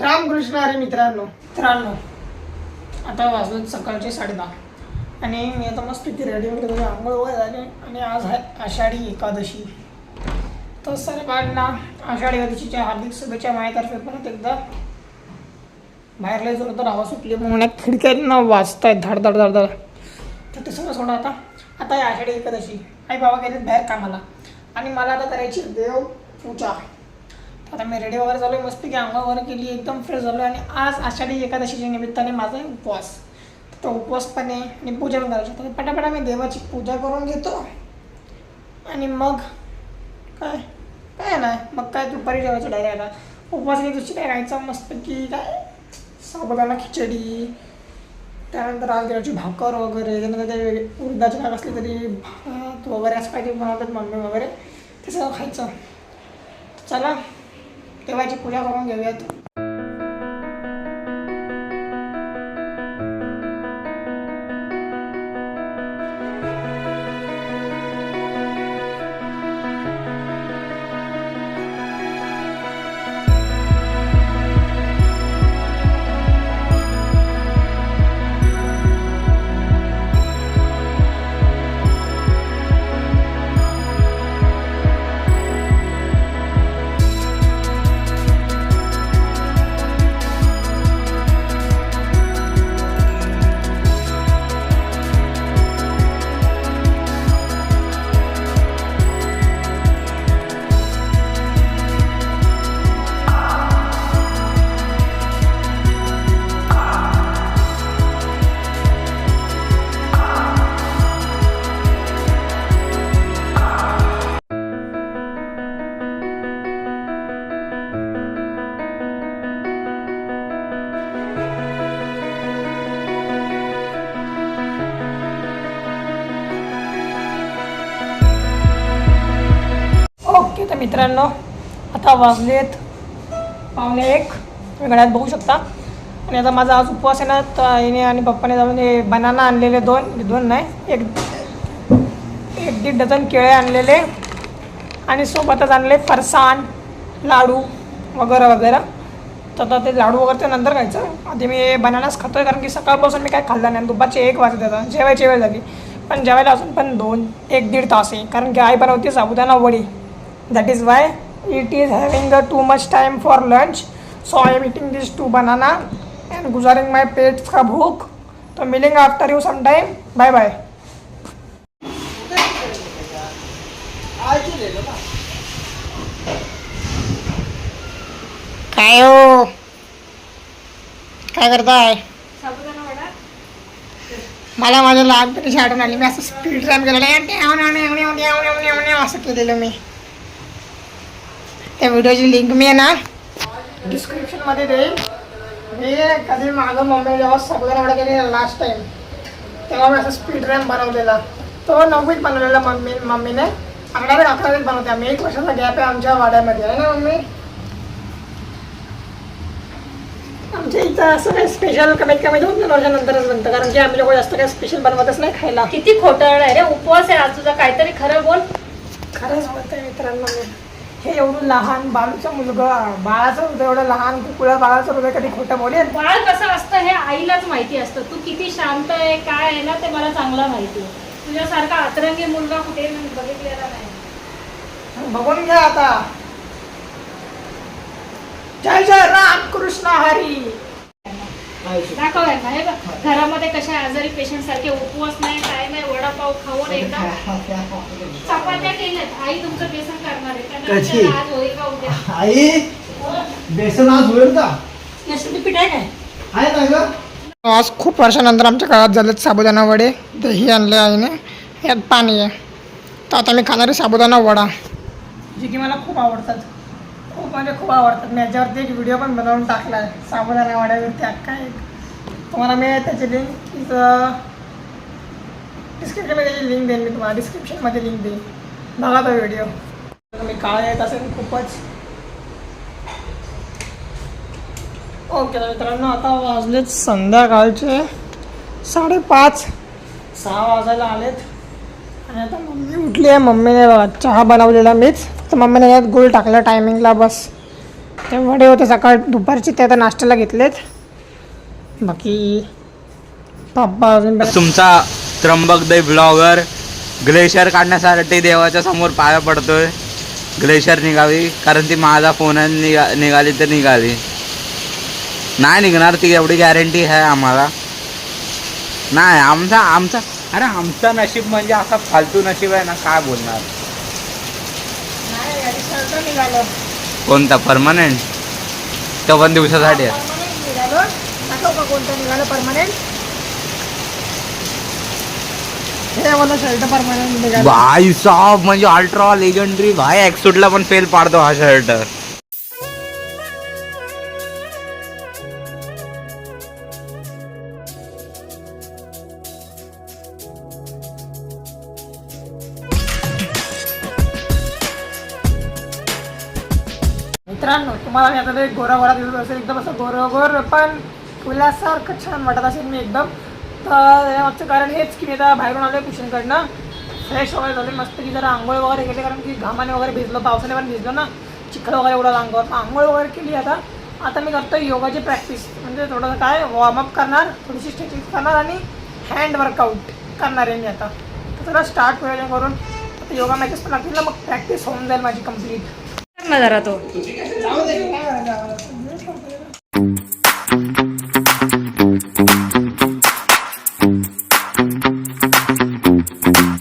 रामकृष्ण अरे मित्रांनो. मित्रांनो आता वाजलो सकाळचे साडेदहा. आणि मी आता मस्त ती रेडी वगैरे झाले, आंघोळ वगैरे झाले. आणि आज आहे आषाढी एकादशी. तर सर्वांना आषाढी एकादशीच्या हार्दिक शुभेच्छा. माझ्यातर्फे परत एकदा बाहेरला जोर तर हवा सुटली म्हणून खिडक्यांना वाजत आहेत धाड धाड धाड धाड. तर ते सगळं सोडा आता. आता आहे आषाढी एकादशी. आई बाबा गेले बाहेर कामाला. आणि मला आता करायची देव पूजा आता मी रेडी वगैरे झालो मस्तपैकी आंघोळ वगैरे केली एकदम फ्रेश झालो आणि आज आषाढी एकादशीच्या निमित्ताने माझा उपवास. तर उपवास पण आहे आणि पूजा पण करायची. तर पटापटा मी देवाची पूजा करून घेतो. आणि मग काय? काय नाही. मग काय दुपारी जेवायचं डायरेक्ट आता. उपवास दिवशी काय राहायचं मस्तपैकी काय? साबुदाणा खिचडी. त्यानंतर आज राजगिराची भाकर वगैरे. त्यानंतर ते उडदाची भाग असली तरी भात वगैरे असं काहीतरी बनवतात मम्मी वगैरे. ते सगळं खायचं. चला. देवाची पूजा करून घेऊयात. मित्रांनो आता वाजलेत पावणे एक. तुम्ही घड्यात बघू शकता. आणि आता माझा आज उपवास आहे ना तर आईने आणि पप्पाने जाऊन हे बनाना आणलेले दोन. म्हणजे दोन नाही एक एक दीड डझन केळे आणलेले. आणि सोबतच आणले फरसाण लाडू वगैरे वगैरे. तर आता ते लाडू वगैरे ते नंतर खायचं. आधी मी बनानाच खातो आहे कारण की सकाळपासून मी काय खाल्लं नाही. दुपारचे एक वाजत आता. जेवायची वेळ झाली. पण जेवायला अजून पण दोन एक दीड तास आहे. कारण की आई बनवते साबुदाणा वडी. That is why it is having a too much time for lunch. So i am eating these two banana and guzaring my pet ka bhook तो मिलेंगे after you some time bye. Bye काय हो? काय करताय? मला माझ्या लहानपणीची आठवण आली. मी असं स्पीड रॅम केलेलं असं केलेलं मी. त्या व्हिडिओची लिंक मी आहे ना डिस्क्रिप्शनमध्ये देईन. मी कधी मागं मम्मी जेव्हा वडा केलेला लास्ट टाइम तेव्हा मी असं स्पीड रॅम बनवलेला. तो नववीत बनवलेला मम्मी मम्मीने. अकरावीत अकरावीत बनवते आम्ही एक वर्षाचा गॅप आहे आमच्या वाड्यामध्ये आहे ना मम्मी? आमच्या इथं असं काही स्पेशल कमीत कमी दोन तीन वर्षानंतरच बनतं कारण की आम्ही लोक जास्त काही स्पेशल बनवतच नाही खायला. किती खोटं आहे रे उपवास आहे आज तुझा काहीतरी खरं बोल. खरंच बोलतोय मित्रांनो मी. हे एवढं लहान बाळूचा मुलगा बाळाचं हृदय एवढं लहान कुकुळा बाळाचं हृदय कधी खोटं बोलेल? बाळ कसं असतं हे आईलाच माहिती असतं. तू किती शांत आहे काय आहे ना ते मला चांगलं माहिती आहे. तुझ्यासारखा अतरंगी मुलगा कुठे मी बघितलेला नाही. बघून घ्या आता. जय जय राम कृष्ण हरी. दाखव हे बघ घरामध्ये कशा आजारी पेशंट सारखे उपवास नाही काय नाही वडापाव खाऊन एकदम चपात्या केल्यात. आई तुमचं बेसन त्यांना कशी? आई बेसन आज होईल का? आहे ना ग? आज खूप वर्षानंतर आमच्या काळात झालेत साबुदाणा वडे दही आणले आईने यात पाणी आहे. तर आता मी खाणारे साबुदाणा वडा. जे की मला खूप आवडतात. खूप म्हणजे खूप आवडतात. मी याच्यावरती एक व्हिडिओ पण बनवून टाकला आहे साबुदाणा वड्यावरती अख्खा एक तुम्हाला मी त्याची लिंक डिस्क्रिप्शनमध्ये त्याची लिंक देईन मी तुम्हाला. डिस्क्रिप्शनमध्ये लिंक देईन. बघा तो व्हिडिओ मी काळ येत असेल खूपच. ओके तर मित्रांनो आता वाजलेत संध्याकाळचे साडेपाच. सहा वाजायला आलेत. आणि आता मम्मी उठली आहे. मम्मीने बघा चहा बनवलेला मीच. तर मम्मीने यात गुळ टाकला टायमिंगला बस. ते वडे होते सकाळ दुपारचे ते आता नाश्त्याला घेतलेत. बाकी पप्पा अजून तुमचा त्र्यंबक दे ब्लॉगर ग्लेशियर काढण्यासाठी देवाच्या समोर पाया पडतोय. ग्लेशियर निघावी कारण ती माझा फोन निघा निघाली तर निघाली. नाही निघणार ती एवढी गॅरंटी आहे आम्हाला. नाही आमचा आमचा अरे आमचा नशीब म्हणजे असा फालतू नशीब आहे ना काय बोलणार? कोणता परमनंट तो पण दिवसासाठी आहे. कोणता निघालं परमनंट हे मला शर्ट परमनंट भाई साहब म्हणजे अल्ट्रा लेजंडरी भाई ऍक्सुटला पण फेल पाडतो हा शर्ट मित्रांनो तुम्हाला मी आता ते गोरा गोरा दिसत असेल एकदम असं गोरं गोर पण फुलासारखं छान वाटत असेल मी एकदम. तर यामागचं कारण हेच की मी आता बाहेरून आलो कुशनकडनं. फ्रेश वगैरे झाले मस्त की जरा आंघोळ वगैरे केली कारण की घामाने वगैरे भिजलो पावसाने पण भिजलो ना. चिखल वगैरे उडला अंगावर मग आंघोळ वगैरे केली आता. आता मी करतो योगाची प्रॅक्टिस म्हणजे थोडंसं काय वॉर्मअप करणार थोडीशी स्ट्रेचिंग करणार आणि हँड वर्कआउट करणार आहे मी आता. तर चला स्टार्ट करूया करून. आता योगा मॅचेस पण लागतील ना मग प्रॅक्टिस होऊन जाईल माझी कंप्लीट ना जरा तो.